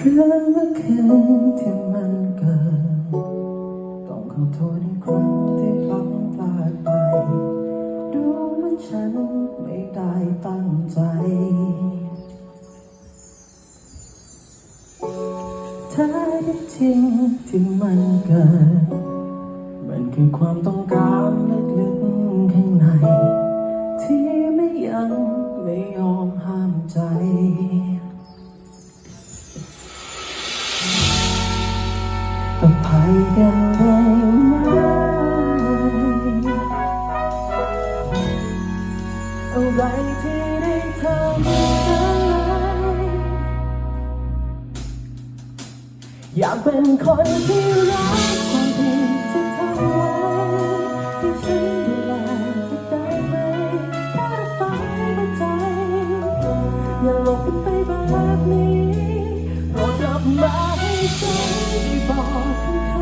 เรื่องเมื่อคืนที่มันเกิดต้องขอโทษในครั้งที่พลั้งพลาดไป ดูเหมือนฉันไม่ได้ตั้งใจแท้ที่จริงที่มันเกิด มันคือความต้องการลึกๆข้างใน ที่ไม่ยังไม่ยอมห้ามใจ กันได้ไหมอะไรที่ได้ทำกันอยากเป็นคนที่รักความดีที่ทำไว้ให้ฉันดูแลจะได้ไหมแค่รับฟังหัวใจอย่าหลงไปแบบนี้โปรดกลับมาให้ฉันได้บอก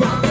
Yeah.